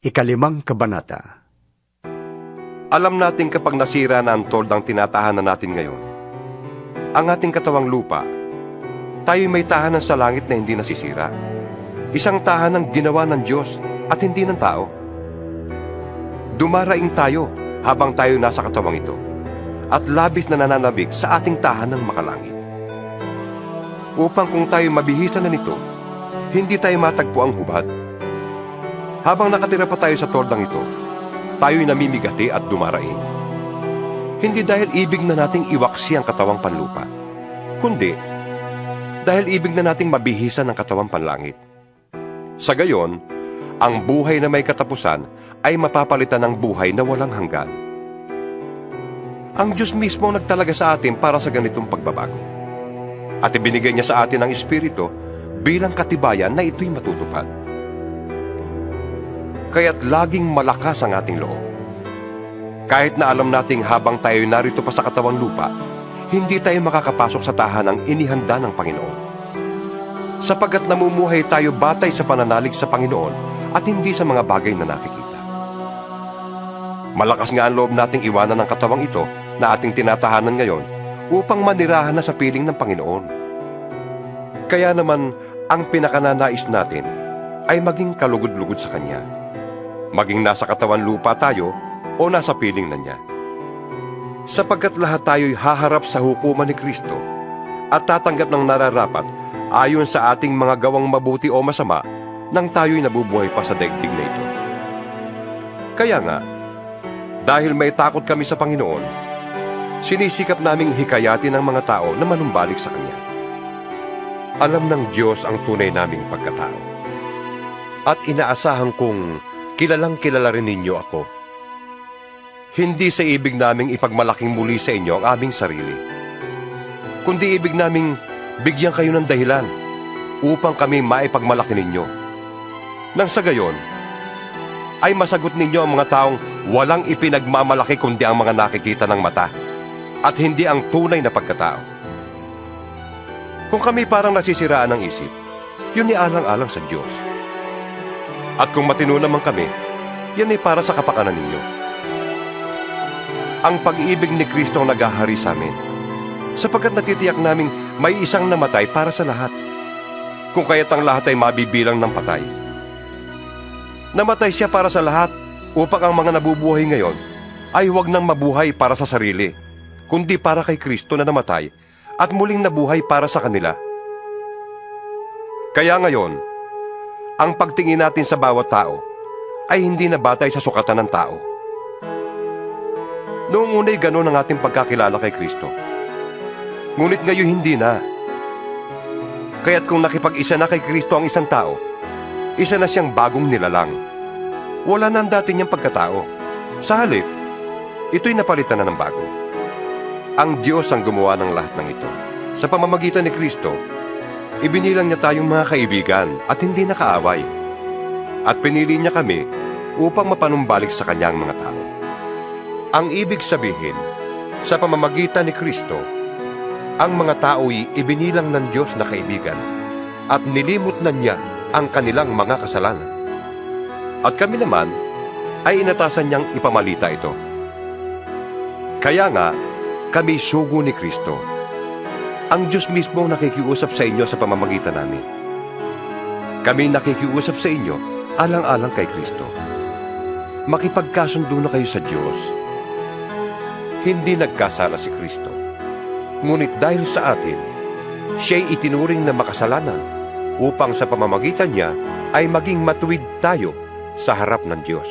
Ikalimang Kabanata Alam natin kapag nasira na ang toldang tinatahanan natin ngayon, ang ating katawang lupa, tayo may tahanan sa langit na hindi nasisira. Isang tahanang ginawa ng Diyos at hindi ng tao. Dumaraing tayo habang tayo nasa katawang ito at labis na nananabik sa ating tahanang makalangit. Upang kung tayo mabihisan na nito, hindi tayo matagpo ang hubad. Habang nakatira pa tayo sa toldang ito, tayo'y namimigati at dumaraing. Hindi dahil ibig na nating iwaksi ang katawang panlupa, kundi dahil ibig na nating mabihisan ang katawang panlangit. Sa gayon, ang buhay na may katapusan ay mapapalitan ng buhay na walang hanggan. Ang Diyos mismo nagtalaga sa atin para sa ganitong pagbabago. At ibinigay niya sa atin ang Espiritu bilang katibayan na ito'y matutupad. Kaya't laging malakas ang ating loob. Kahit na alam nating habang tayo narito pa sa katawang lupa, hindi tayo makakapasok sa tahanang inihanda ng Panginoon. Sapagat namumuhay tayo batay sa pananalig sa Panginoon at hindi sa mga bagay na nakikita. Malakas nga ang loob nating iwanan ng katawang ito na ating tinatahanan ngayon upang manirahan na sa piling ng Panginoon. Kaya naman, ang pinakananais natin ay maging kalugod-lugod sa Kanya. Maging nasa katawan lupa tayo o nasa piling na Niya. Sapagkat lahat tayo'y haharap sa hukuman ni Kristo at tatanggap ng nararapat ayon sa ating mga gawang mabuti o masama nang tayo'y nabubuhay pa sa daigdig na ito. Kaya nga, dahil may takot kami sa Panginoon, sinisikap naming hikayatin ang mga tao na manumbalik sa Kanya. Alam ng Diyos ang tunay naming pagkatao. At inaasahan kong kilalang kilala rin ninyo ako. Hindi sa ibig naming ipagmalaking muli sa inyo ang aming sarili, kundi ibig naming bigyan kayo ng dahilan upang kami maipagmalaki ninyo. Nang sa gayon, ay masagot ninyo ang mga taong walang ipinagmamalaki kundi ang mga nakikita ng mata at hindi ang tunay na pagkatao. Kung kami parang nasisiraan ng isip, yun ni alang-alang sa Diyos. At kung matino naman kami, yan ay para sa kapakanan ninyo. Ang pag-ibig ni Kristo ang naghahari sa amin, sapagkat natitiyak naming may isang namatay para sa lahat, kung kaya't ang lahat ay mabibilang ng patay. Namatay siya para sa lahat upang ang mga nabubuhay ngayon ay huwag nang mabuhay para sa sarili, kundi para kay Kristo na namatay at muling nabuhay para sa kanila. Kaya ngayon, ang pagtingin natin sa bawat tao ay hindi na batay sa sukatan ng tao. Noong una'y ganon ang ating pagkakilala kay Kristo. Ngunit ngayon hindi na. Kaya't kung nakipag-isa na kay Kristo ang isang tao, isa na siyang bagong nilalang. Wala na ang dati niyang pagkatao. Sa halip, ito'y napalitan na ng bago. Ang Diyos ang gumawa ng lahat ng ito. Sa pamamagitan ni Kristo, ibinilang niya tayong mga kaibigan at hindi nakaaway. At pinili niya kami upang mapanumbalik sa kanyang mga tao. Ang ibig sabihin, sa pamamagitan ni Kristo, ang mga tao'y ibinilang ng Diyos na kaibigan at nilimot na niya ang kanilang mga kasalanan. At kami naman ay inatasan niyang ipamalita ito. Kaya nga, kami sugo ni Kristo. Ang Diyos mismo ang nakikiusap sa inyo sa pamamagitan namin. Kami nakikiusap sa inyo alang-alang kay Kristo. Makipagkasundo na kayo sa Diyos. Hindi nagkasala si Kristo. Ngunit dahil sa atin, siya'y itinuring na makasalanan upang sa pamamagitan niya ay maging matuwid tayo sa harap ng Diyos.